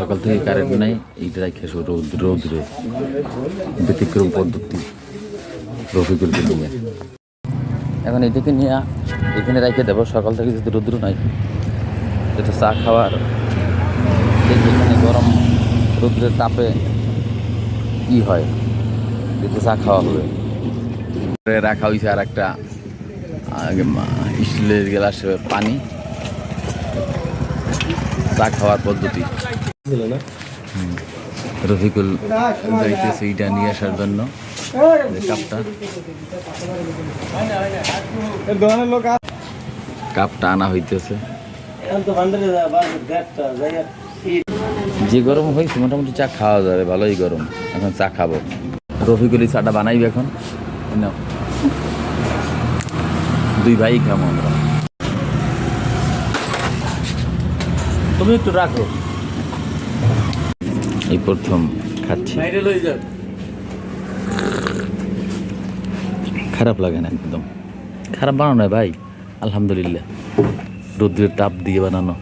সকাল থেকে কারেন্ট নাই, এইটা রাখে রোদ রোদ্রে ব্যতিক্রম পদ্ধতি। রফিকুলকে নিয়ে এখন এদিকে নিয়ে এখানে রেখে দেবো, সকাল থেকে যদি রোদ্র নাই এটা চা খাওয়ার। এখানে গরম রোদ্রের তাপে কি হয় কিন্তু চা খাওয়া হবে। রাখা হয়েছে আর একটা স্টিলের গ্লাসে পানি। চা খাওয়ার পদ্ধতি। রফিকুল যাইতেছে এইটা নিয়ে আসার জন্য। কাপটা। কাপটা আনা হইতেছে। যে গরম হয়েছে মোটামুটি চা খাওয়া যাবে ভালোই গরম। এখন চা খাব। রফিকুলি চাটা বানাইবে এখন। দুই ভাই খাব আমরা। তুমি একটু রাখো। এই প্রথম খাচ্ছি। খারাপ লাগে না একদম। খারাপ বানানো ভাই আলহামদুলিল্লাহ। রোদ্রের তাপ দিয়ে বানানো।